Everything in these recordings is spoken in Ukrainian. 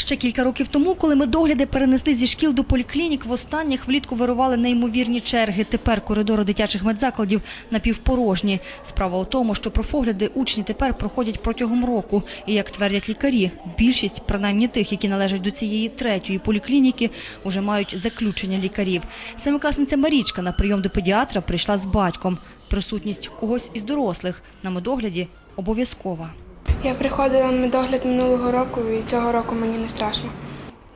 Ще кілька років тому, коли медогляди перенесли зі шкіл до поліклінік, в останніх влітку вирували неймовірні черги. Тепер коридори дитячих медзакладів напівпорожні. Справа у тому, що профогляди учні тепер проходять протягом року. І, як твердять лікарі, більшість, принаймні тих, які належать до цієї третьої поліклініки, уже мають заключення лікарів. Семикласниця Марічка на прийом до педіатра прийшла з батьком. Присутність когось із дорослих на медогляді обов'язкова. Я приходила на медогляд минулого року і цього року мені не страшно.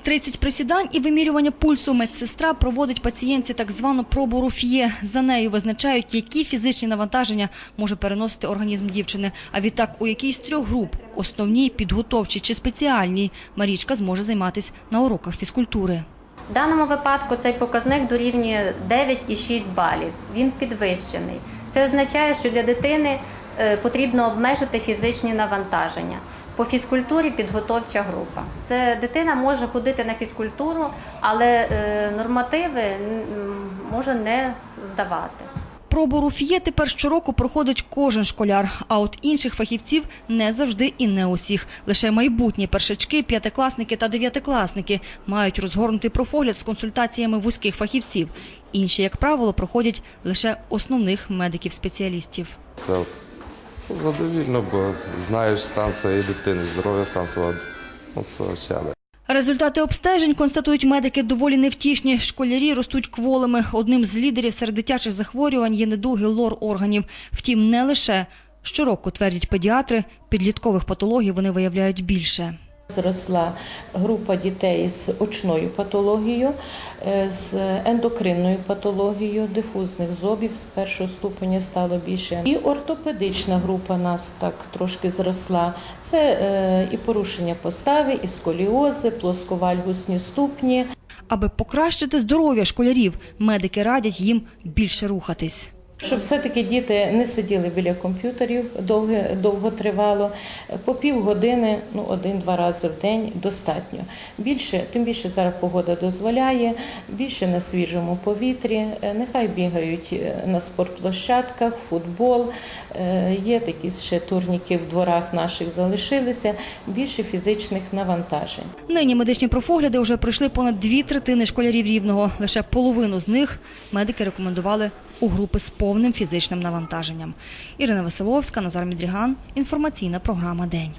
30 присідань і вимірювання пульсу медсестра проводить пацієнтці так звану пробу руф'є. За нею визначають, які фізичні навантаження може переносити організм дівчини. А відтак, у якій з трьох груп – основній, підготовчій чи спеціальній – Марічка зможе займатися на уроках фізкультури. В даному випадку цей показник дорівнює 9,6 балів. Він підвищений. Це означає, що для дитини потрібно обмежити фізичні навантаження. По фізкультурі підготовча група. Це дитина може ходити на фізкультуру, але е, нормативи може не здавати. Пробу руф'є тепер щороку проходить кожен школяр, а от інших фахівців не завжди і не усіх. Лише майбутні першачки, п'ятикласники та дев'ятикласники мають розгорнутий профогляд з консультаціями вузьких фахівців. Інші, як правило, проходять лише основних медиків-спеціалістів. Це задовільно, бо знаєш стан своєї дитини, здоров'я стан ну, свого чада. Результати обстежень, констатують медики, доволі невтішні. Школярі ростуть кволими. Одним з лідерів серед дитячих захворювань є недуги лор-органів. Втім, не лише. Щороку, твердять педіатри, підліткових патологій вони виявляють більше. Зросла група дітей з очною патологією, е, з ендокринною патологією, дифузних зобів з першого ступеня стало більше. І ортопедична група нас так трошки зросла. Це е, і порушення постави, і сколіози, плосковальгусні ступні. Аби покращити здоров'я школярів, медики радять їм більше рухатись. Щоб все-таки діти не сиділи біля комп'ютерів довго, довго тривало, по півгодини, ну один-два рази в день достатньо. Більше, тим більше зараз погода дозволяє, більше на свіжому повітрі. Е, Нехай бігають е, на спортплощадках, футбол. Е, Є такі ще турніки в дворах наших залишилися. Більше фізичних навантажень. Нині медичні профогляди вже пройшли понад дві третини школярів рівного. Лише половину з них медики рекомендували у групи з повним фізичним навантаженням. Ірина Василовська, Назар Мідріган. Інформаційна програма День.